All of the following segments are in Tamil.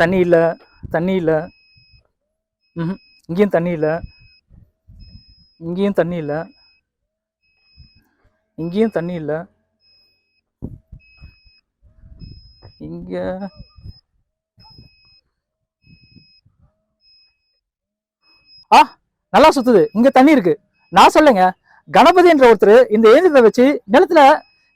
தண்ணி இல்லை தண்ணி இல்லை. ம் இங்கேயும் தண்ணி இல்லை. இங்கேயும் தண்ணி இல்லை. இங்கேயும் தண்ணி இல்லை. இங்கே ஆ நல்லா சுத்துது. இங்க தண்ணி இருக்கு. நான் சொல்லுங்க கணபதி என்ற ஒருத்தர் இந்த ஏந்திரத்தை வச்சு நிலத்துல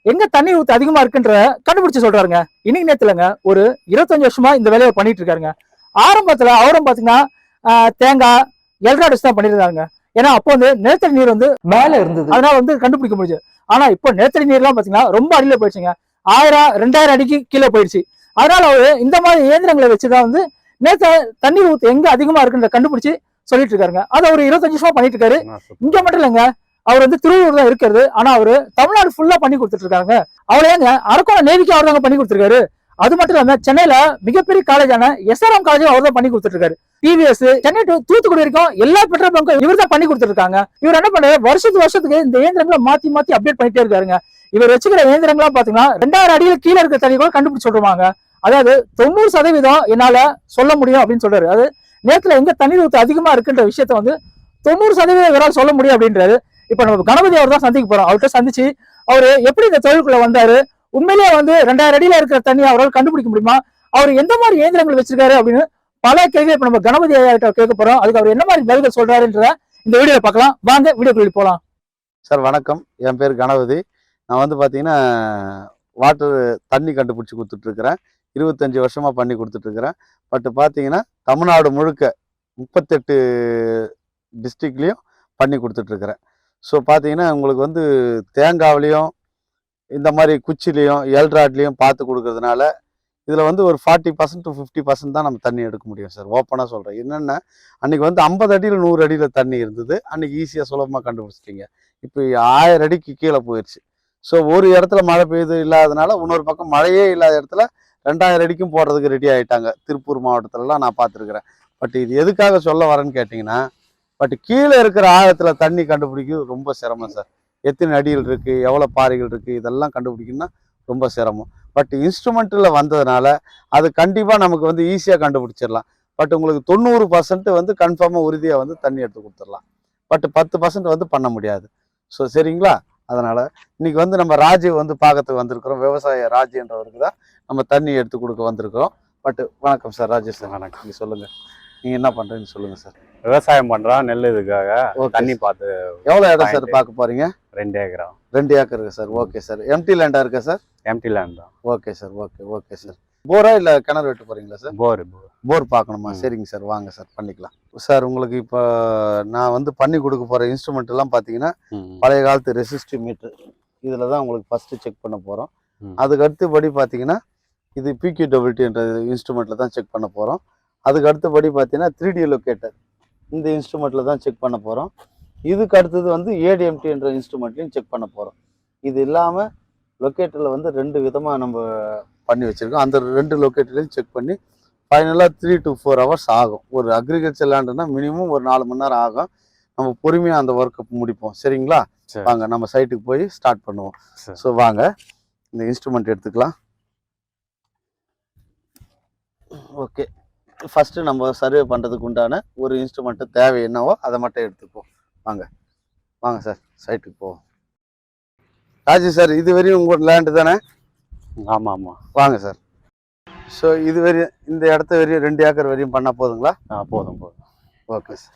எங்க தண்ணி ஊத்து அதிகமா இருக்குன்ற கண்டுபிடிச்சு சொல்றாருங்க. இன்னைக்கு நேரத்துலங்க ஒரு இருபத்தஞ்சு வருஷமா இந்த வேலையை பண்ணிட்டு இருக்காருங்க. ஆரம்பத்துல அவரும் பாத்தீங்கன்னா ஆஹ், தேங்காய் எல்ராடு வச்சு தான் பண்ணிருந்தாங்க ஏன்னா அப்போ வந்து நிலத்தடி நீர் வந்து மேல இருந்தது. அதனால வந்து கண்டுபிடிக்க முடிஞ்சது ஆனா இப்போ நிலத்தடி நீர்லாம் பாத்தீங்கன்னா ரொம்ப அடியில போயிடுச்சுங்க. ஆயிரம் ரெண்டாயிரம் அடிக்கு கீழே போயிடுச்சு. அதனால அவரு இந்த மாதிரி இயந்திரங்களை வச்சுதான் வந்து நேற்று தண்ணீர் ஊத்து எங்க அதிகமா இருக்குன்ற கண்டுபிடிச்சு சொல்லிட்டு இருக்காருங்க. அதை ஒரு இருபத்தஞ்சு வருஷமா பண்ணிட்டு இருக்காரு. இங்க மட்டும் இல்லைங்க அவர் வந்து திருவள்ளூர் தான் இருக்கிறது. ஆனா அவரு தமிழ்நாடு ஃபுல்லா பண்ணி கொடுத்துட்டு இருக்காங்க அவளை ஏங்க அரக்கோணம் நேவிக்கு அவர் தாங்க பண்ணி கொடுத்துருக்காரு. அது மட்டும் இல்லாம சென்னையில மிகப்பெரிய காலேஜான எஸ்ஆர்எம் காலேஜும் அவர் தான் பண்ணி கொடுத்துருக்காரு டிவிஎஸ் சென்னை டு தூத்துக்குடி வரைக்கும் எல்லா பெட்ரோல் பங்கும் இவர் தான் பண்ணி கொடுத்துருக்காங்க இவர் என்ன பண்றாரு வருஷத்துக்கு வருஷத்துக்கு இந்த இயந்திரங்களை மாத்தி மாத்தி அப்டேட் பண்ணிட்டே இருக்காருங்க. இவர் வச்சுக்கிற இயந்திரங்கள்லாம் பாத்தீங்கன்னா ரெண்டாயிரம் அடியில கீழே இருக்க தண்ணி கூட கண்டுபிடிச்சு சொல்றாங்க. அதாவது தொண்ணூறு சதவீதம் என்னால சொல்ல முடியும் அப்படின்னு சொல்றாரு. அது நேரத்துல எங்க தண்ணீர் ஊத்து அதிகமா இருக்குன்ற விஷயத்த வந்து தொண்ணூறு சதவீதம் இவரால் சொல்ல முடியும் அப்படின்றாரு. இப்ப நம்ம கணபதி அவர் தான் சந்திக்க போறோம். அவர்கிட்ட சந்திச்சு அவரு எப்படி இந்த தொழிலுக்குள்ள வந்தாரு? உண்மையிலேயே வந்து ரெண்டாயிரம் அடியில இருக்கிற தண்ணி அவரால் கண்டுபிடிக்க முடியுமா? அவர் எந்த மாதிரி இயந்திரங்கள் வச்சிருக்காரு அப்படின்னு பல கேள்வி இப்ப நம்ம கணபதி ஐயா கேட்க போறோம். அதுக்கு அவர் என்ன மாதிரி பதில்கள் சொல்றாருன்றத இந்த வீடியோல பார்க்கலாம். வாங்க வீடியோக்குள்ள போகலாம் சார் வணக்கம். என் பேர் கணபதி. நான் வந்து பார்த்தீங்கன்னா வாட்டர் தண்ணி கண்டுபிடிச்சி கொடுத்துட்ருக்குறேன். இருபத்தஞ்சி வருஷமாக பண்ணி கொடுத்துட்ருக்குறேன். பட் பார்த்தீங்கன்னா தமிழ்நாடு முழுக்க முப்பத்தெட்டு டிஸ்ட்ரிக்ட்லேயும் பண்ணி கொடுத்துட்ருக்குறேன். ஸோ பார்த்தீங்கன்னா உங்களுக்கு வந்து தேங்காவிலையும் இந்த மாதிரி குச்சிலையும் எல்ராட்லேயும் பார்த்து கொடுக்கறதுனால இதில் வந்து ஒரு forty percent to fifty percent தான் நம்ம தண்ணி எடுக்க முடியும் சார் ஓப்பனாக சொல்கிறேன் என்னென்ன அன்றைக்கி வந்து ஐம்பது அடியில் நூறு அடியில் தண்ணி இருந்தது. அன்றைக்கி ஈஸியாக சுலபமாக கண்டுபிடிச்சிட்டிங்க. இப்போ ஆயிரம் அடிக்கு கீழே போயிடுச்சு ஸோ ஒரு இடத்துல மழை பெய்யுது இல்லாதனால இன்னொரு பக்கம் மழையே இல்லாத இடத்துல ரெண்டாயிரம் அடிக்கும் போடுறதுக்கு ரெடி ஆகிட்டாங்க திருப்பூர் மாவட்டத்துலலாம் நான் பார்த்துருக்குறேன். பட் இது எதுக்காக சொல்ல வரேன்னு கேட்டிங்கன்னா பட் கீழே இருக்கிற ஆழத்தில் தண்ணி கண்டுபிடிக்கிறது ரொம்ப சிரமம் சார். எத்தனை அடிகள் இருக்குது எவ்வளோ பாறைகள் இருக்குது இதெல்லாம் கண்டுபிடிக்கணும்னா ரொம்ப சிரமம். பட் இன்ஸ்ட்ருமெண்ட்டில் வந்ததுனால அது கண்டிப்பாக நமக்கு வந்து ஈஸியாக கண்டுபிடிச்சிடலாம். பட் உங்களுக்கு தொண்ணூறு பர்சன்ட் வந்து கன்ஃபார்மாக உறுதியாக வந்து தண்ணி எடுத்து கொடுத்துடலாம். பட் பத்து பர்சன்ட் வந்து பண்ண முடியாது. ஸோ சரிங்களா? அதனால் இன்னைக்கு வந்து நம்ம ராஜீவ் வந்து பார்க்கறதுக்கு வந்திருக்கிறோம். விவசாய ராஜுன்றவருக்கு தான் நம்ம தண்ணி எடுத்து கொடுக்க வந்திருக்கிறோம். பட் வணக்கம் சார் ராஜேஷ் சார் வணக்கம். நீங்கள் சொல்லுங்கள் நீங்கள் என்ன பண்ணுறீங்கன்னு சொல்லுங்கள் சார். விவசாயம் பண்றோம் நெல் இதுக்காக தண்ணி பார்த்து எவ்வளோ இடம் சார் பார்க்க போகிறீங்க ரெண்டு ஏக்கரா. ரெண்டு ஏக்கர் இருக்கு சார் ஓகே சார் எம்டி லேண்டாக இருக்கா சார் எம்டி லேண்ட் தான். Okay sir okay okay sir Bora இல்லை கிணறு வெட்ட போகிறீங்களா சார் போர் போர் போர் பார்க்கணுமா. சரிங்க சார் வாங்க சார் பண்ணிக்கலாம். சார் உங்களுக்கு இப்போ நான் வந்து பண்ணி கொடுக்க போகிற இன்ஸ்ட்ருமெண்ட் எல்லாம் பார்த்தீங்கன்னா பழைய காலத்து ரெசிஸ்டிவ் மீட்டர் இதில் தான் உங்களுக்கு ஃபஸ்ட்டு செக் பண்ண போகிறோம் ம். அதுக்கு அடுத்தபடி பார்த்தீங்கன்னா இது பிக்யூடபிலிட்டின்ற இன்ஸ்ட்ருமெண்ட்டில் தான் செக் பண்ண போகிறோம் அதுக்கு அடுத்தபடி பார்த்தீங்கன்னா த்ரீ டி லொக்கேட்டர் இந்த இன்ஸ்ட்ருமெண்ட்டில் தான் செக் பண்ண போகிறோம் இதுக்கு அடுத்தது வந்து ஏடிஎம்டின்ற இன்ஸ்ட்ருமெண்ட்லையும் செக் பண்ண போகிறோம் இது இல்லாமல் லொக்கேட்டரில் வந்து ரெண்டு விதமாக நம்ம பண்ணி வச்சுருக்கோம். அந்த ரெண்டு லொக்கேட்டர்லையும் செக் பண்ணி ஃபைனலாக த்ரீ டு ஃபோர் ஹவர்ஸ் ஆகும். ஒரு அக்ரிகல்ச்சர் லேண்டுனா மினிமம் ஒரு நாலு மணி நேரம் ஆகும். நம்ம பொறுமையாக அந்த ஒர்க்கை முடிப்போம். சரிங்களா? சரி. வாங்க நம்ம சைட்டுக்கு போய் ஸ்டார்ட் பண்ணுவோம். ஸோ வாங்க. இந்த இன்ஸ்ட்ருமெண்ட் எடுத்துக்கலாம். ஓகே ஃபஸ்ட்டு நம்ம சர்வே பண்ணுறதுக்கு உண்டான ஒரு இன்ஸ்ட்ருமெண்ட்டு தேவை என்னவோ அதை மட்டும் எடுத்துப்போம். வாங்க. வாங்க சார் சைட்டுக்கு போவோம். ராஜு சார் இது வரையும் உங்கள் லேண்டு தானே? ஆமா ஆமா. வாங்க சார் ஸோ இது வரையும் இந்த இடத்த வரையும் ரெண்டு ஏக்கர் வரையும் பண்ணால் போதுங்களா? ஆ போதும் போதும். ஓகே சார்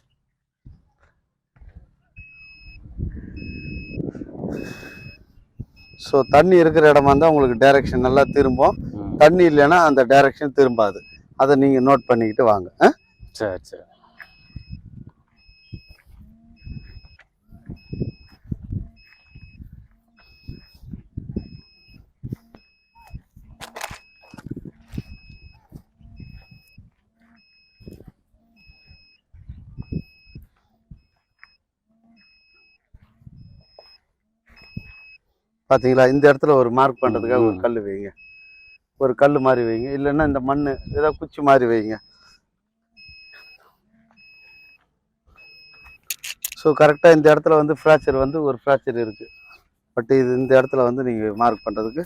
ஸோ தண்ணி இருக்கிற இடமா இருந்தால் உங்களுக்கு டைரெக்ஷன் நல்லா திரும்பும். தண்ணி இல்லைன்னா அந்த டைரெக்ஷன் திரும்பாது. அதை நீங்கள் நோட் பண்ணிக்கிட்டு வாங்க ஆ? சரி சரி பார்த்தீங்களா இந்த இடத்துல ஒரு மார்க் பண்ணுறதுக்காக ஒரு. கல் வைங்க ஒரு கல் மாதிரி வைங்க. இல்லைன்னா இந்த மண் ஏதோ குச்சி மாதிரி வைங்க. ஸோ கரெக்டாக இந்த இடத்துல வந்து ஃப்ராக்சர் வந்து ஒரு ஃப்ராக்சர் இருக்குது பட் இது இந்த இடத்துல வந்து நீங்கள் மார்க் பண்ணுறதுக்கு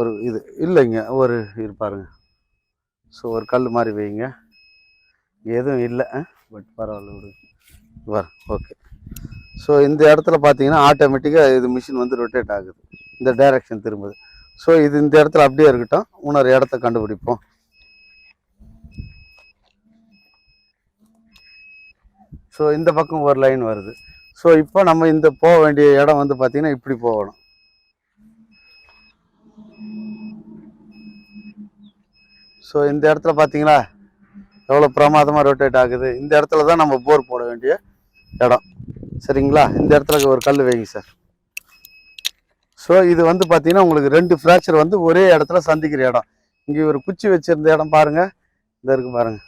ஒரு இது இல்லைங்க. ஒரு இரு பாருங்க. ஸோ ஒரு கல் மாதிரி வைங்க. எதுவும் இல்லை. பட் பரவாயில்ல விடு. வர ஓகே ஸோ இந்த இடத்துல பார்த்தீங்கன்னா ஆட்டோமேட்டிக்காக இது மிஷின் வந்து ரொட்டேட் ஆகுது. இந்த டைரக்ஷன் திரும்புது. ஸோ இது இந்த இடத்துல அப்படியே இருக்கட்டும். இன்னொரு இடத்த கண்டுபிடிப்போம். ஸோ இந்த பக்கம் ஒரு லைன் வருது. ஸோ இப்போ நம்ம இந்த போக வேண்டிய இடம் வந்து பார்த்திங்கன்னா இப்படி போகணும். ஸோ இந்த இடத்துல பார்த்தீங்களா? எவ்வளோ பிரமாதமாக ரொட்டேட் ஆகுது. இந்த இடத்துல தான் நம்ம போர் போட வேண்டிய இடம். சரிங்களா? இந்த இடத்துல ஒரு கல் வைங்க சார் ஸோ இது வந்து பார்த்தீங்கன்னா உங்களுக்கு ரெண்டு ஃப்ராக்சர் வந்து ஒரே இடத்துல சந்திக்கிற இடம். இங்கே ஒரு குச்சி வச்சுருந்த இடம் பாருங்கள் இந்த இருக்கு பாருங்கள்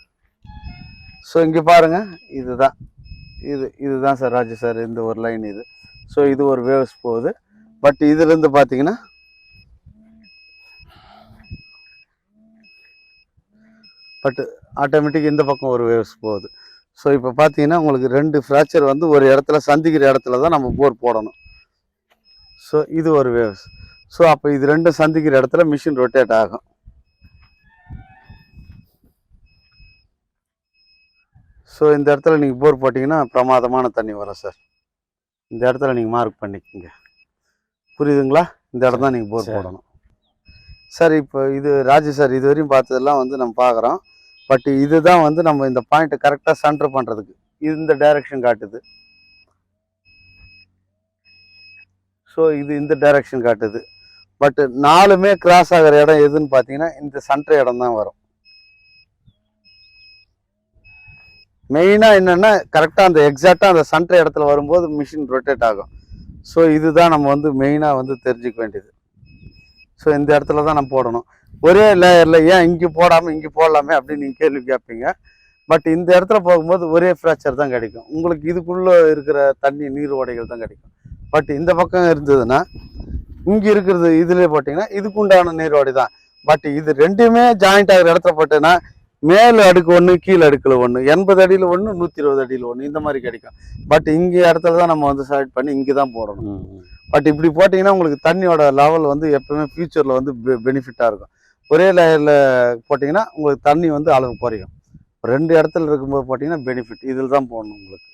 ஸோ இங்கே பாருங்க. இதுதான். இது இதுதான் சார் ராஜு சார் இந்த ஒரு லைன் இது. ஸோ இது ஒரு வேவ்ஸ் போகுது. பட் இதுலேருந்து பார்த்தீங்கன்னா பட் ஆட்டோமேட்டிக் இந்த பக்கம் ஒரு வேவ்ஸ் போகுது. ஸோ இப்போ பார்த்தீங்கன்னா உங்களுக்கு ரெண்டு ஃப்ராக்சர் வந்து ஒரு இடத்துல சந்திக்கிற இடத்துல தான் நம்ம போர் போடணும். ஸோ இது ஒரு வேவ்ஸ் ஸோ அப்போ இது ரெண்டும் சந்திக்கிற இடத்துல மிஷின் ரொட்டேட் ஆகும். ஸோ இந்த இடத்துல நீங்கள் போர் போட்டிங்கன்னா பிரமாதமான தண்ணி வரும் சார் இந்த இடத்துல நீங்கள் மார்க் பண்ணிக்கோங்க. புரியுதுங்களா? இந்த இடம் தான் நீங்கள் போர். போடணும். சார் இப்போ இது ராஜு சார் இது வரையும் பார்த்ததெல்லாம் வந்து நம்ம பார்க்குறோம். பட் இதுதான் வந்து நம்ம இந்த பாயிண்ட்டை கரெக்டாக சென்டர் பண்ணுறதுக்கு இந்த டைரக்ஷன் காட்டுது. ஸோ இது இந்த டைரக்ஷன் காட்டுது. பட் நாலுமே கிராஸ் ஆகிற இடம் எதுன்னு பார்த்தீங்கன்னா இந்த சண்டை இடம் தான் வரும். மெயினாக என்னென்னா கரெக்டாக அந்த எக்ஸாக்டாக அந்த சண்டை இடத்துல வரும்போது மிஷின் ரொட்டேட் ஆகும். ஸோ இதுதான் நம்ம வந்து மெயினாக வந்து தெரிஞ்சுக்க வேண்டியது. ஸோ இந்த இடத்துல தான் நம்ம போடணும். ஒரே லேயரில் ஏன் இங்கே போடாமல் இங்கே போடலாமே அப்படின்னு நீங்கள் கேள்வி கேட்பீங்க. பட் இந்த இடத்துல போகும்போது ஒரே ஃப்ராக்சர் தான் கிடைக்கும். உங்களுக்கு இதுக்குள்ளே இருக்கிற தண்ணி நீர் ஓடைகள் தான் கிடைக்கும். பட் இந்த பக்கம் இருந்ததுன்னா இங்கே இருக்கிறது இதுலேயே போட்டிங்கன்னா இதுக்குண்டான நீரோடை தான். பட் இது ரெண்டுமே ஜாயிண்ட் ஆகிற இடத்துல போட்டேன்னா மேல் அடுக்கு ஒன்று கீழ் அடுக்கில் ஒன்று எண்பது அடியில் ஒன்று நூற்றி இருபது அடியில் ஒன்று இந்த மாதிரி கிடைக்கும். பட் இங்கே இடத்துல தான் நம்ம வந்து செலக்ட் பண்ணி இங்கே தான் போடணும். பட் இப்படி போட்டிங்கன்னா உங்களுக்கு தண்ணியோட லெவல் வந்து எப்பவுமே ஃபியூச்சரில் வந்து பெனிஃபிட்டாக இருக்கும். ஒரே லேயரில் போட்டிங்கன்னா உங்களுக்கு தண்ணி வந்து அளவு குறையும். ரெண்டு இடத்துல இருக்கும்போது போட்டிங்கன்னா பெனிஃபிட் இதில் தான் போடணும் உங்களுக்கு.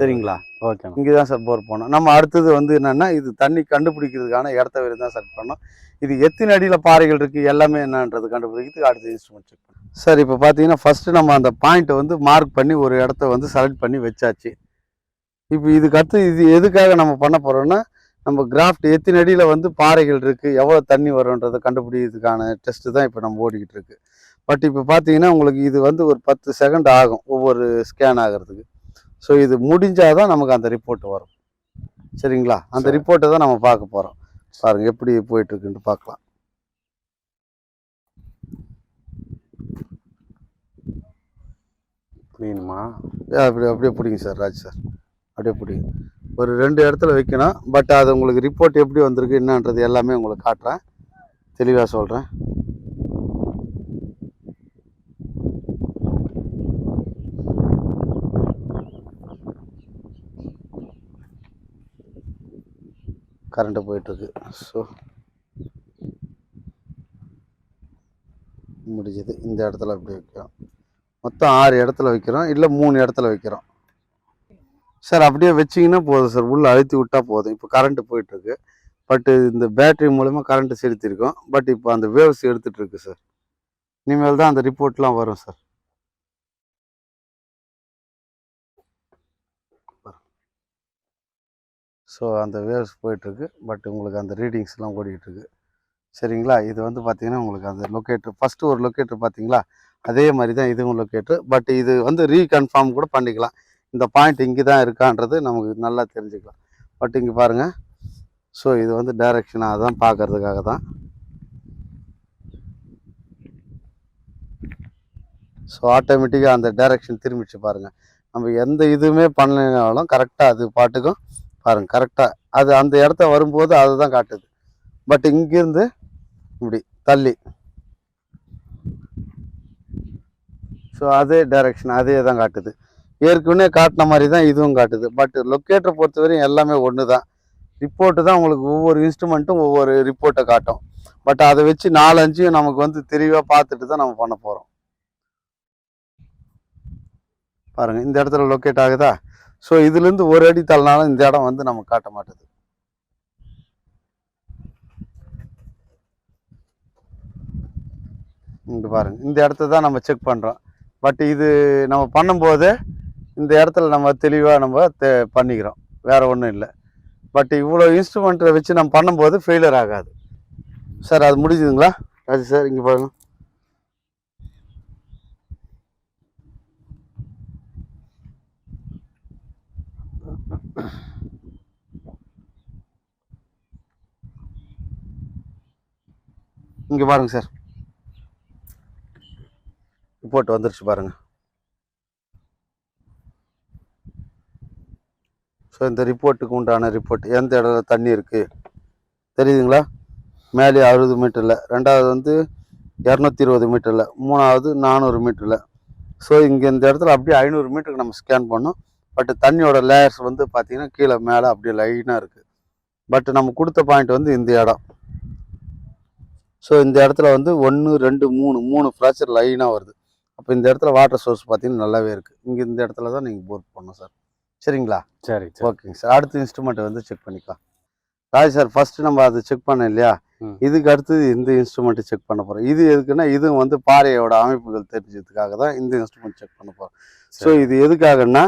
சரிங்களா? ஓகேண்ணா இங்கே தான் சார் போர் போகணும் நம்ம அடுத்தது வந்து என்னென்னா இது தண்ணி கண்டுபிடிக்கிறதுக்கான இடத்த வரை தான் செட் பண்ணோம் இது எத்தனை அடியில் பாறைகள் இருக்குது எல்லாமே என்னன்றது கண்டுபிடிக்கிறதுக்கு அடுத்த இன்ஸ்ட்ருமெண்ட் செக் பண்ணோம் சார் இப்போ பார்த்தீங்கன்னா ஃபஸ்ட்டு நம்ம அந்த பாயிண்ட்டை வந்து மார்க் பண்ணி ஒரு இடத்த வந்து செலக்ட் பண்ணி வச்சாச்சு. இப்போ இதுக்கு அடுத்து இது எதுக்காக நம்ம பண்ண போகிறோம்னா நம்ம கிராஃப்ட் எத்தனை அடியில் வந்து பாறைகள் இருக்குது எவ்வளோ தண்ணி வரும்ன்றதை கண்டுபிடிக்கிறதுக்கான டெஸ்ட்டு தான் இப்போ நம்ம ஓடிக்கிட்டு இருக்கு. பட் இப்போ பார்த்தீங்கன்னா உங்களுக்கு இது வந்து ஒரு பத்து செகண்ட் ஆகும் ஒவ்வொரு ஸ்கேன் ஆகிறதுக்கு. ஸோ இது முடிஞ்சாதான் நமக்கு அந்த ரிப்போர்ட் வரும். சரிங்களா? அந்த. ரிப்போர்ட்டை தான் நம்ம பார்க்க போகிறோம் பாருங்க எப்படி போயிட்டு இருக்குன்னு பார்க்கலாம். ஏ, அப்படி அப்படியே பிடிங்க சார் ராஜ் சார். அப்படியே பிடிங்க. ஒரு ரெண்டு இடத்துல வைக்கணும். பட் அது உங்களுக்கு ரிப்போர்ட் எப்படி வந்திருக்கு என்னன்றது எல்லாமே உங்களுக்கு காட்டுறேன். தெளிவாக சொல்கிறேன் கரண்ட்டு போயிட்டுருக்கு. ஸோ முடிஞ்சது. இந்த இடத்துல அப்படி வைக்கிறோம். மொத்தம் ஆறு இடத்துல வைக்கிறோம். இல்லை மூணு இடத்துல வைக்கிறோம். சார் அப்படியே வச்சிங்கன்னா போதும் சார். உள்ளே அழுத்தி விட்டால் போதும். இப்போ கரண்ட்டு போயிட்டுருக்கு. பட்டு இந்த பேட்டரி மூலமாக கரண்ட்டு செலுத்திருக்கோம் பட் இப்போ அந்த வேவ்ஸ் எடுத்துகிட்ருக்கு சார். இனிமேல் தான் அந்த ரிப்போர்ட்லாம் வரும் சார். ஸோ அந்த வேவ்ஸ் போயிட்டுருக்கு. பட் உங்களுக்கு அந்த ரீடிங்ஸ்லாம் ஓடிட்டுருக்கு. சரிங்களா? இது வந்து பார்த்திங்கன்னா உங்களுக்கு அந்த லொக்கேட்டர் ஃபஸ்ட்டு ஒரு லொக்கேட்டர் பார்த்தீங்களா அதே மாதிரி தான் இதுவும் லொக்கேட்டர் பட் இது வந்து ரீகன்ஃபார்ம் கூட பண்ணிக்கலாம். இந்த பாயிண்ட் இங்கே தான் இருக்கான்றது நமக்கு நல்லா தெரிஞ்சுக்கலாம். பட் இங்கே பாருங்கள் ஸோ இது வந்து டைரெக்ஷனாக தான் பார்க்கறதுக்காக தான். ஸோ ஆட்டோமேட்டிக்காக அந்த டைரெக்ஷன் திரும்பிச்சு பாருங்கள் நம்ம எந்த இதுவுமே பண்ணலைனாலும் கரெக்டாக அது பாட்டுக்கும் பாருங்கள் கரெக்டாக அது அந்த இடத்த வரும்போது அதை தான் காட்டுது. பட் இங்கிருந்து இப்படி தள்ளி. ஸோ அதே டைரக்ஷன் அதே தான் காட்டுது. ஏற்கனவே காட்டின மாதிரி தான் இதுவும் காட்டுது. பட் லொக்கேட்டரை பொறுத்தவரையும் எல்லாமே ஒன்று தான் ரிப்போர்ட்டு தான் உங்களுக்கு ஒவ்வொரு இன்ஸ்ட்ருமெண்ட்டும் ஒவ்வொரு ரிப்போர்ட்டை காட்டும். பட் அதை வச்சு நாலஞ்சையும் நமக்கு வந்து தெளிவாக பார்த்துட்டு தான் நம்ம பண்ண போகிறோம் பாருங்கள் இந்த இடத்துல லொக்கேட் ஆகுதா? ஸோ இதுலேருந்து ஒரு அடி தள்ளினாலும் இந்த இடம் வந்து நம்ம காட்ட மாட்டுது. இங்கே பாருங்க. இந்த இடத்த தான் நம்ம செக் பண்ணுறோம் பட் இது நம்ம பண்ணும்போது இந்த இடத்துல நம்ம தெளிவாக நம்ம தெ- பண்ணிக்கிறோம். வேறு ஒன்றும் இல்லை. பட் இவ்வளோ இன்ஸ்ட்ருமெண்ட்டை வச்சு நம்ம பண்ணும்போது ஃபெயிலியர் ஆகாது. சார் அது முடிஞ்சுதுங்களா? அது சார் இங்கே பாருங்கள் இங்கே பாருங்கள் சார். ரிப்போர்ட் வந்துருச்சு பாருங்கள் ஸோ இந்த ரிப்போர்ட்டுக்கு உண்டான ரிப்போர்ட் எந்த இடத்துல தண்ணி இருக்குது தெரியுதுங்களா? மேலே அறுபது மீட்டரில். ரெண்டாவது வந்து இரநூத்தி இருபது மீட்டரில். மூணாவது நானூறு மீட்டரில். ஸோ இங்கே இந்த இடத்துல அப்படியே ஐநூறு மீட்டருக்கு நம்ம ஸ்கேன் பண்ணோம். பட் தண்ணியோட லேயர்ஸ் வந்து பார்த்தீங்கன்னா கீழே மேலே அப்படியே லைனாக இருக்குது பட் நம்ம கொடுத்த பாயிண்ட் வந்து இந்த இடம். ஸோ இந்த இடத்துல வந்து ஒன்று ரெண்டு மூணு மூணு ஃப்ராக்சர் லைனாக வருது. அப்போ இந்த இடத்துல வாட்டர் சோர்ஸ் பார்த்தீங்கன்னா நல்லாவே இருக்குது இங்கே இந்த இடத்துல தான் நீங்கள் போர் பண்ணணும் சார் சரிங்களா? சரி ஓகேங்க சார் அடுத்த இன்ஸ்ட்ருமெண்ட்டை வந்து செக் பண்ணிக்கலாம். ராஜ் சார் ஃபர்ஸ்ட் நம்ம அதை செக் பண்ணோம் இல்லையா. இதுக்கு அடுத்தது இந்த இன்ஸ்ட்ருமெண்ட்டை செக் பண்ண போகிறோம் இது எதுக்குன்னா இதுவும் வந்து பாறையோட அமைப்புகள் தெரிஞ்சதுக்காக தான் இந்த இன்ஸ்ட்ருமெண்ட் செக் பண்ண போகிறோம் ஸோ. இது எதுக்காகன்னா.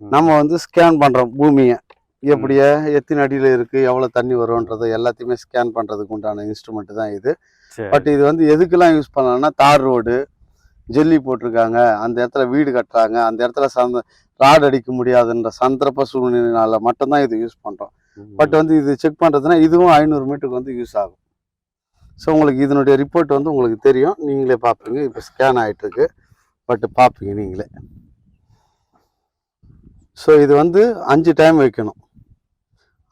நம்ம வந்து ஸ்கேன் பண்ணுறோம் பூமியை. எப்படியே எத்தனை அடியில் இருக்குது எவ்வளோ தண்ணி வரும்ன்றதை எல்லாத்தையுமே ஸ்கேன் பண்ணுறதுக்கு உண்டான இன்ஸ்ட்ருமெண்ட் தான் இது. பட் இது வந்து எதுக்கெல்லாம் யூஸ் பண்ணலாம்னா தார் ரோடு ஜெல்லி போட்டிருக்காங்க அந்த இடத்துல வீடு கட்டுறாங்க அந்த இடத்துல சந்த ராட் அடிக்க முடியாதுன்ற சந்தர்ப்ப சூழ்நிலைனால மட்டும்தான் இது யூஸ் பண்ணுறோம். பட் வந்து இது செக் பண்ணுறதுனா இதுவும் ஐநூறு மீட்டருக்கு வந்து யூஸ் ஆகும். ஸோ உங்களுக்கு இதனுடைய ரிப்போர்ட் வந்து உங்களுக்கு தெரியும். நீங்களே பார்ப்பீங்க. இப்போ ஸ்கேன் ஆகிட்டுருக்கு பட் பார்ப்பீங்க நீங்களே. ஸோ இது வந்து அஞ்சு டைம் வைக்கணும்.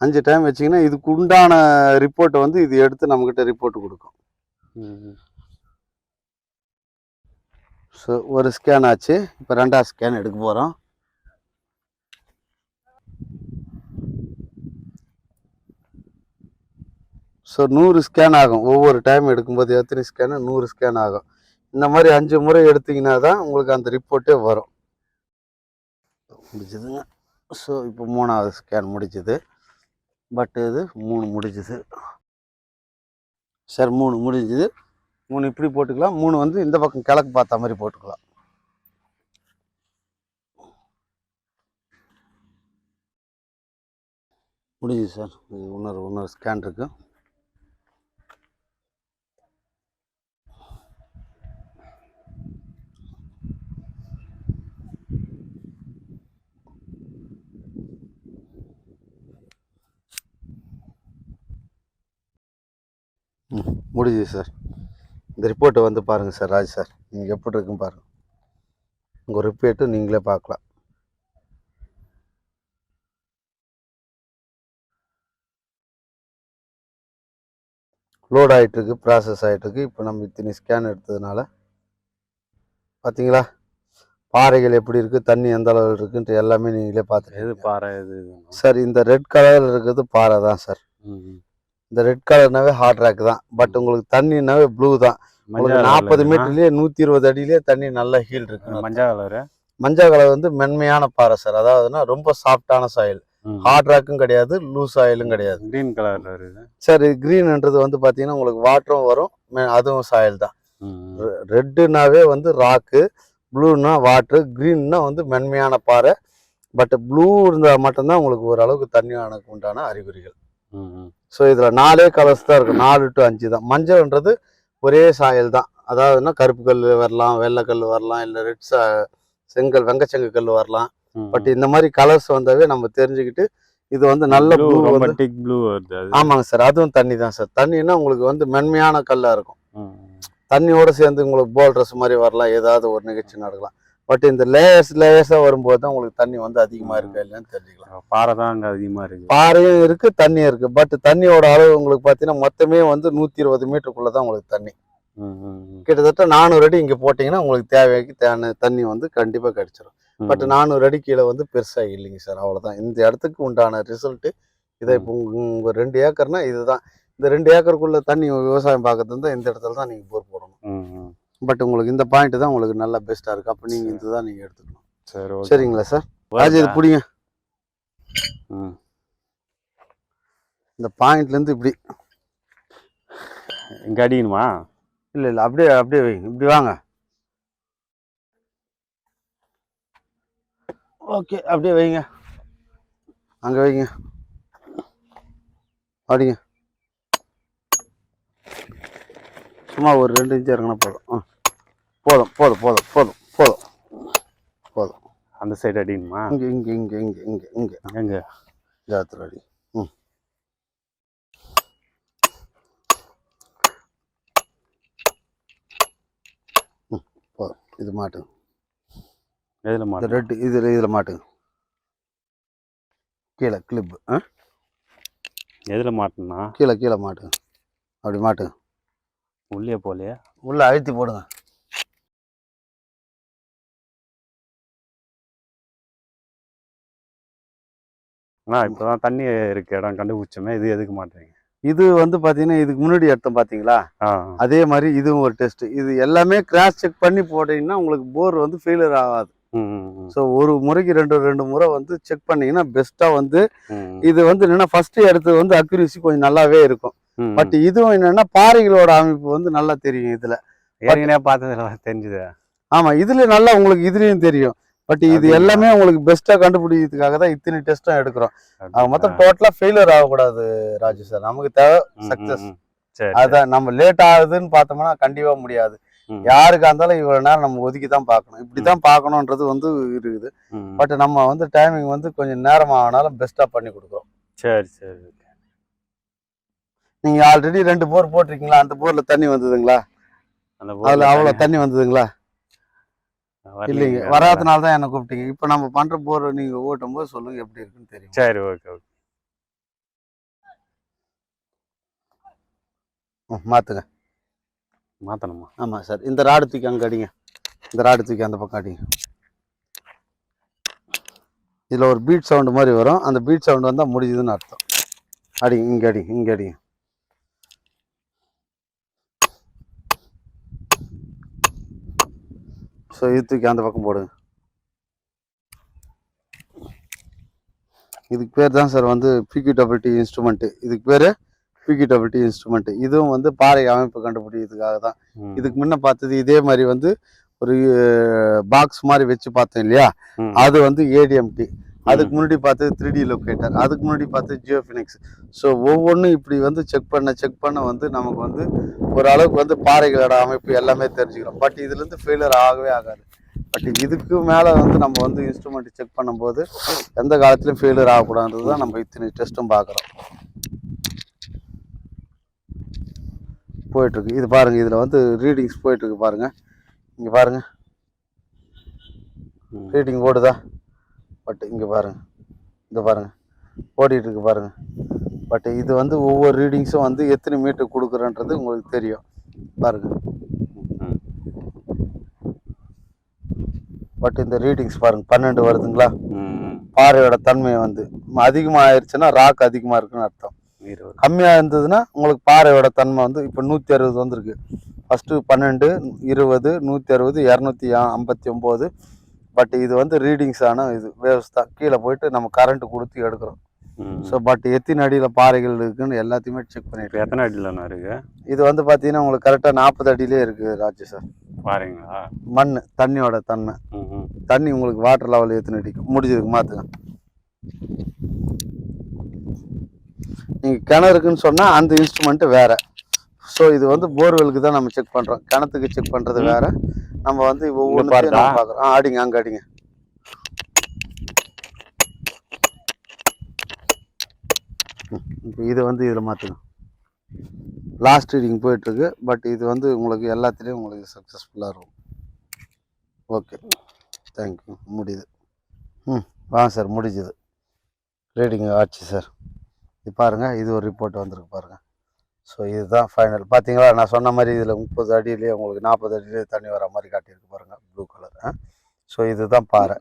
அஞ்சு டைம் வச்சிங்கன்னா இதுக்கு உண்டான ரிப்போர்ட்டை வந்து இது எடுத்து நம்மக்கிட்ட ரிப்போர்ட் கொடுக்கும். ஸோ ஒரு ஸ்கேன் ஆச்சு. இப்போ ரெண்டாவது ஸ்கேன் எடுக்க போகிறோம் ஸோ நூறு ஸ்கேன் ஆகும். ஒவ்வொரு டைம் எடுக்கும்போது எத்தனை ஸ்கேனு நூறு ஸ்கேன் ஆகும். இந்த மாதிரி அஞ்சு முறை எடுத்தீங்கன்னா தான் உங்களுக்கு அந்த ரிப்போர்ட்டே வரும். முடிஞ்சதுங்க. ஸோ இப்போ மூணாவது ஸ்கேன் முடிச்சுது பட் இது மூணு முடிஞ்சுது. சார் மூணு முடிஞ்சுது. மூணு இப்படி போட்டுக்கலாம். மூணு வந்து இந்த பக்கம் கிழக்கு பார்த்த மாதிரி போட்டுக்கலாம். முடிஞ்சுது சார். இது இன்னொரு இன்னொரு ஸ்கேன் இருக்குது ம் முடியுது சார். இந்த ரிப்போர்ட்டை வந்து பாருங்கள் சார் ராஜ் சார். நீங்கள் எப்படி இருக்குன்னு பாருங்கள் உங்கள் ரிப்போர்ட்டு நீங்களே பார்க்கலாம். லோட் ஆகிட்டுருக்கு ப்ராசஸ் ஆகிட்டுருக்கு இப்போ நம்ம இத்தனை ஸ்கேன் எடுத்ததுனால பார்த்தீங்களா பாறைகள் எப்படி இருக்குது தண்ணி எந்த அளவில் இருக்குன்ட்டு எல்லாமே நீங்களே பார்த்துட்டு பாறை இதுன்னா? சார் இந்த ரெட் கலரில் இருக்கிறது பாறை தான் சார். இந்த ரெட் கலர்னாவே ஹார்ட் ரேக் தான். பட் உங்களுக்கு தண்ணினாவே ப்ளூ தான். உங்களுக்கு நாற்பது? மீட்டர்லயே நூற்றி இருபது அடியிலே தண்ணி நல்லா ஹீல் இருக்கு மஞ்சள் கலரு மஞ்சள் கலர் வந்து மென்மையான பாறை சார் அதாவதுன்னா ரொம்ப சாஃப்டான சாயில் ஹார்ட் ராக்கும் கிடையாது லூஸ் ஆயிலும் கிடையாது. கிரீன் இருக்குது சார் கிரீன்ன்றது வந்து பார்த்தீங்கன்னா உங்களுக்கு வாட்டரும் வரும் அதுவும் சாயில் தான். ரெட்டுனாவே வந்து ராக்கு ப்ளூனா வாட்ரு க்ரீன்னா வந்து மென்மையான பாறை. பட் ப்ளூ இருந்தால் மட்டும்தான் உங்களுக்கு ஓரளவுக்கு தண்ணி அணக்கு உண்டான அறிகுறிகள். ஸோ இதில் நாலே கலர்ஸ் தான் இருக்கும் நாலு டு அஞ்சு தான். மஞ்சள்ன்றது ஒரே சாயல் தான். அதாவதுன்னா கருப்பு கல் வரலாம் வெள்ளைக்கல் வரலாம் இல்லை ரெட் சா செங்கல் வெங்கச்செங்க கல் வரலாம். பட் இந்த மாதிரி கலர்ஸ் வந்தாவே நம்ம தெரிஞ்சுக்கிட்டு இது வந்து நல்ல ப்ளூ வந்து ப்ளூ ஆமாங்க சார். அதுவும் தண்ணி தான் சார். தண்ணின்னா உங்களுக்கு வந்து மென்மையான கல்லாக இருக்கும். தண்ணியோட சேர்ந்து உங்களுக்கு போல் ட்ரெஸ் மாதிரி வரலாம். ஏதாவது ஒரு நிகழ்ச்சி நடக்கலாம். பட் இந்த லேயர்ஸ் லேயர்ஸாக வரும்போது தான் உங்களுக்கு தண்ணி வந்து அதிகமாக இருக்கா இல்லைன்னு தெரிஞ்சுக்கலாம். பாறை தான் அங்க அதிகமா இருக்கு. பாறையும் இருக்கு தண்ணியும் இருக்கு. பட் தண்ணியோட அளவு உங்களுக்கு பார்த்தீங்கன்னா மொத்தமே வந்து நூற்றி இருபது மீட்டருக்குள்ள தான் உங்களுக்கு தண்ணி. கிட்டத்தட்ட நானூறு அடி இங்கே போட்டிங்கன்னா உங்களுக்கு தேவைக்கு தண்ணி வந்து கண்டிப்பாக கிடைச்சிரும். ம், பட் நானூறு அடி கீழே வந்து பெருசாக இல்லைங்க சார் அவ்வளோதான் இந்த இடத்துக்கு உண்டான ரிசல்ட்டு இதை இப்போ உங்கள் ரெண்டு ஏக்கர்னா இதுதான். இந்த ரெண்டு ஏக்கருக்குள்ள தண்ணி விவசாயம் பார்க்கறது இந்த இடத்துல தான் நீங்கள் போர் போடணும். பட் உங்களுக்கு இந்த பாயிண்ட் தான் உங்களுக்கு நல்லா பெஸ்ட்டாக இருக்குது அப்போ நீங்கள் இதுதான் நீங்கள் எடுத்துக்கணும். சரி சரிங்களா சார் ராஜ் இது பிடிங்க. ம். இந்த பாயிண்ட்லேருந்து இப்படி. இங்க அடிக்கணுமா? இல்லை இல்லை அப்படியே அப்படியே வைங்க இப்படி வாங்க. ஓகே அப்படியே வைங்க. அங்கே வைங்க. அப்படிங்க சும்மா ஒரு ரெண்டு இன்ச்சு இறங்கினா போதும். ஆ. போதும் போதும் போதும் போதும் போதும். போதும். அந்த சைடு அடிக்கணுமா? இங்கே இங்கே இங்கே இங்கே இங்கே இங்கே. எங்க? ஜாத்திர அடி. ம். ம், போதும். இது மாட்டுங்க. எதுல இந்த மாட்டோம் ரெட்டு இதில் இதில் மாட்டுங்க. கீழே கிளிப்பு ஆ? எதுல மாட்டணும்னா கீழே கீழே மாட்டுங்க. அப்படி மாட்டுங்க. உள்ளே போலையா உள்ளே அழுத்தி போடுங்க. அண்ணா இப்பதான் தண்ணி இருக்க இடம் கண்டுபிடிச்சோமே இது எதுக்கு மாட்டீங்க இது வந்து பார்த்தீங்கன்னா இதுக்கு முன்னாடி எடுத்தோம் பார்த்தீங்களா அதே மாதிரி இதுவும் ஒரு டெஸ்ட் இது எல்லாமே கிராஸ் செக் பண்ணி போட்டீங்கன்னா உங்களுக்கு போர் வந்து ஃபெயிலியர் ஆகாது. ஸோ ஒரு முறைக்கு ரெண்டு ரெண்டு முறை வந்து செக் பண்ணீங்கன்னா பெஸ்ட்டாக வந்து இது வந்து என்னன்னா ஃபர்ஸ்ட் எடுத்தது வந்து அக்யூரசி கொஞ்சம் நல்லாவே இருக்கும். பட் இதுவும் என்னன்னா பாறைகளோட அமைப்பு வந்து நல்லா தெரியும் இதுல. பார்த்ததுல தெரிஞ்சுது? ஆமா இதுல நல்லா உங்களுக்கு இதுலயும் தெரியும். பட் இது? எல்லாமே உங்களுக்கு பெஸ்ட்டா கண்டுபிடிக்கிறதுக்காக தான் இத்தனை டெஸ்ட்டும் எடுக்கிறோம். ஆக மொத்தம் டோட்டலா ஃபெயிலியர் ஆகக்கூடாது ராஜு சார் நமக்கு தேவை. சரி அதான் நம்ம லேட் ஆகுதுன்னு பார்த்தோம்னா கண்டிப்பா முடியாது. யாருக்கா இருந்தாலும் இவ்வளவு நேரம் நம்ம ஒதுக்கி தான் பார்க்கணும். இப்படிதான் பார்க்கணுன்றது வந்து இருக்குது. பட் நம்ம வந்து டைமிங் வந்து கொஞ்சம் நேரம் ஆனாலும் பெஸ்ட்டா பண்ணி கொடுக்குறோம். சரி சரி நீங்க ஆல்ரெடி ரெண்டு போர் போட்டிருக்கீங்களா? அந்த போர்ல தண்ணி வந்ததுங்களா? அந்த அதுல அவ்வளவு தண்ணி வந்ததுங்களா. இல்லைங்க வராதனால தான் என்ன கூப்பிட்டீங்க. இப்போ நம்ம பண்ற போர் நீங்க ஓட்டும் போது சொல்லுங்க எப்படி இருக்குன்னு தெரியும்? சரி ஓகே ஓகே. மாத்துங்க. மாத்தணுமா? ஆமா சார். இந்த ராடு தூக்கி அங்க அடிங்க. இந்த ராடு தூக்கி அந்த பக்கம் அடிங்க. இதுல ஒரு பீட் சவுண்ட் மாதிரி வரும். அந்த பீட் சவுண்ட் வந்தா முடியுதுன்னு அர்த்தம். அடிங்க இங்க அடிங்க இங்க அடிங்க. ஸோ இது தூக்கி அந்த பக்கம் போடுங்க இதுக்கு பேர் தான் சார் வந்து பிக்யூட்டபிலிட்டி இன்ஸ்ட்ருமெண்ட்டு இதுக்கு பேர் பிக்யூட்டபிலிட்டி இன்ஸ்ட்ருமெண்ட்டு இதுவும் வந்து பாறை அமைப்பு கண்டுபிடிக்கிறதுக்காக தான். இதுக்கு முன்ன பார்த்தது இதே மாதிரி வந்து ஒரு பாக்ஸ் மாதிரி வச்சு பார்த்தோம் இல்லையா. அது வந்து ஏடிஎம்டி அதுக்கு முன்னாடி பார்த்தது த்ரீ டி லொக்கேட்டர் அதுக்கு முன்னாடி பார்த்தது ஜியோ ஃபினிக்ஸ் ஸோ ஒவ்வொன்றும் இப்படி வந்து செக் பண்ண செக் பண்ண வந்து நமக்கு வந்து ஓரளவுக்கு வந்து பாறைகளோட அமைப்பு எல்லாமே தெரிஞ்சுக்கிறோம் பட் இதுலேருந்து ஃபெயிலியர் ஆகவே ஆகாது. பட் இதுக்கு மேலே வந்து நம்ம வந்து இன்ஸ்ட்ருமெண்ட் செக் பண்ணும்போது எந்த காலத்துலையும் ஃபெயிலியர் ஆகக்கூடாதுன்றது தான் நம்ம இத்தனை டெஸ்ட்டும் பார்க்குறோம். போயிட்டுருக்கு இது பாருங்கள் இதில் வந்து ரீடிங்ஸ் போயிட்டுருக்கு பாருங்கள் இங்கே பாருங்கள் ரீடிங் ஓடுதா? பட் இங்கே பாருங்க. இங்கே பாருங்க. ஓடிட்டு இருக்கு பாருங்க. பட் இது வந்து ஒவ்வொரு ரீடிங்ஸும் வந்து எத்தனை மீட்டர் கொடுக்குறன்றது உங்களுக்கு தெரியும். பாருங்க. ம். பட் இந்த ரீடிங்ஸ் பாருங்க. பன்னெண்டு வருதுங்களா. பாறையோட தன்மை வந்து அதிகமாக ஆயிடுச்சுன்னா ராக் அதிகமாக இருக்குன்னு அர்த்தம். கம்மியாக இருந்ததுன்னா உங்களுக்கு பாறையோட தன்மை வந்து இப்போ நூற்றி அறுபது வந்திருக்கு. ஃபஸ்ட்டு பன்னெண்டு இருபது நூற்றி அறுபது இரநூத்தி ஐம்பத்தி ஒம்பது பட் இது வந்து ரீடிங்ஸ் ஆன இது வேவ்ஸ் தான். கீழே போயிட்டு நம்ம கரண்ட் கொடுத்து எடுக்கிறோம். ஸோ பட் எத்தனை அடியில் பாறைகள் இருக்குன்னு எல்லாத்தையுமே செக் பண்ணிட்டு எத்தனை அடியிலண்ணா இருக்கு? இது வந்து பார்த்தீங்கன்னா உங்களுக்கு கரெக்டாக நாற்பது அடியிலே இருக்குது ராஜு சார் பாருங்களா மண் தண்ணியோட தன்மை. தண்ணி உங்களுக்கு வாட்டர் லெவல் எத்தனை அடிக்கும் முடிஞ்சதுக்கு மாற்றுங்க நீங்கள் கிணறுக்குன்னு சொன்னால் அந்த இன்ஸ்ட்ருமெண்ட்டு வேறு. ஸோ இது வந்து போர்வெலுக்கு தான் நம்ம செக் பண்ணுறோம் கிணத்துக்கு செக் பண்ணுறது. வேற. நம்ம வந்து ஒவ்வொன்றும் பாருடா. பார்க்குறோம். ஆ அடிங்க அங்கே அடிங்க. ம், இப்போ இது வந்து இதில் மாற்றுங்க லாஸ்ட் ரீடிங் போயிட்டுருக்கு. பட் இது வந்து உங்களுக்கு எல்லாத்துலேயும் உங்களுக்கு சக்ஸஸ்ஃபுல்லாக இருக்கும். ஓகே தேங்க்யூ முடியுது. ம் வாங்க சார் முடிஞ்சுது. ரீடிங் ஆச்சு சார் இது பாருங்கள் இது ஒரு ரிப்போர்ட் வந்திருக்கு பாருங்கள் ஸோ இதுதான் ஃபைனல் பார்த்தீங்களா நான் சொன்ன மாதிரி இதில் முப்பது அடியிலேயே உங்களுக்கு நாற்பது அடியிலேயே தண்ணி வர மாதிரி காட்டியிருக்கு பாருங்கள் ப்ளூ கலர் ஸோ இதுதான் பாறை.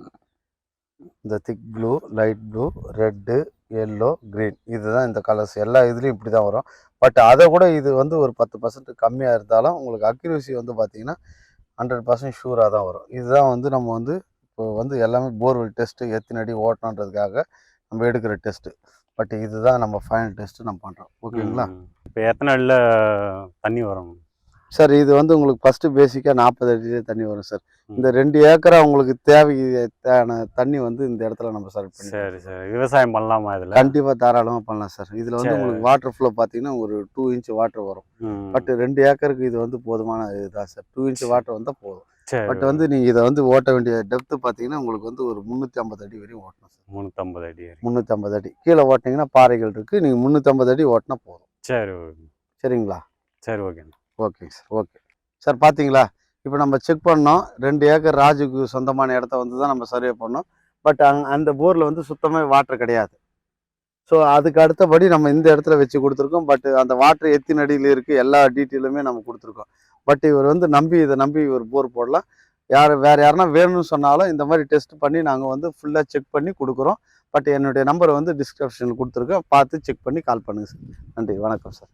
இந்த thick blue light blue red yellow green இதுதான் இந்த கலர்ஸ் எல்லா இதுலேயும் இப்படி தான் வரும். பட் அதை கூட இது வந்து ஒரு பத்து பர்சன்ட் கம்மியாக இருந்தாலும் உங்களுக்கு அக்யூரசி வந்து பார்த்தீங்கன்னா ஹண்ட்ரட் பர்சன்ட் ஷூராக தான் வரும். இதுதான் வந்து நம்ம வந்து இப்போ வந்து எல்லாமே போர்வெல் டெஸ்ட்டு எத்தனை அடி ஓட்டணுன்றதுக்காக நம்ம எடுக்கிற டெஸ்ட்டு பட் இதுதான் நம்ம ஃபைனல் டெஸ்ட்டு நம்ம பண்ணுறோம் ஓகேங்களா? இப்போ எத்தனை அடியில் தண்ணி வரும்? சார் இது வந்து உங்களுக்கு ஃபஸ்ட்டு பேசிக்காக நாற்பது அடியிலே தண்ணி வரும் சார் இந்த ரெண்டு ஏக்கரா உங்களுக்கு தேவை தேவையான தண்ணி வந்து இந்த இடத்துல நம்ம பண்ணி சரி சரி. விவசாயம் பண்ணலாமா இதில்? கண்டிப்பாக தாராளமாக பண்ணலாம் சார் இதில் வந்து சரி. உங்களுக்கு வாட்டர் ஃப்ளோ பார்த்தீங்கன்னா ஒரு டூ இன்ச் வாட்டர் வரும். பட் ரெண்டு ஏக்கருக்கு இது வந்து போதுமான இதுதான் சார் டூ இன்ச் வாட்டர் வந்தால் போதும். சரி பட் வந்து நீங்கள் இதை வந்து ஓட்ட வேண்டிய டெப்த்து பார்த்தீங்கன்னா உங்களுக்கு வந்து ஒரு முந்நூற்றி ஐம்பது அடி வரையும் ஓட்டணும் சார். முந்நூற்றம்பது அடி. முந்நூற்றி ஐம்பது அடி. கீழே ஓட்டினீங்கன்னா பாறைகள் இருக்குது நீங்கள் முந்நூற்றி ஐம்பது அடி ஓட்டினா போதும். சரி ஓகே. சரிங்களா? சரி ஓகேண்ணா. ஓகேங்க சார் ஓகே. சார் பார்த்தீங்களா இப்போ நம்ம செக் பண்ணோம். ரெண்டு ஏக்கர் ராஜுக்கு சொந்தமான இடத்த வந்து தான் நம்ம சர்வே பண்ணோம். பட் அங் அந்த போரில் வந்து சுத்தமாக வாட்டர் கிடையாது. ஸோ அதுக்கு அடுத்தபடி நம்ம இந்த இடத்துல வச்சு கொடுத்துருக்கோம். பட் அந்த வாட்டர் எத்தின அடியில் இருக்குது எல்லா டீட்டெயிலுமே நம்ம கொடுத்துருக்கோம். பட் இவர் வந்து நம்பி இதை நம்பி இவர் போர் போடலாம் யார் வேறு யாருன்னா வேணும்னு சொன்னாலும் இந்த மாதிரி டெஸ்ட் பண்ணி நாங்கள் வந்து ஃபுல்லாக செக் பண்ணி கொடுக்குறோம். பட் என்னுடைய நம்பரை வந்து டிஸ்கிரிப்ஷனில் கொடுத்துருக்கேன். பார்த்து செக் பண்ணி கால் பண்ணுங்கள் சார் நன்றி வணக்கம் சார்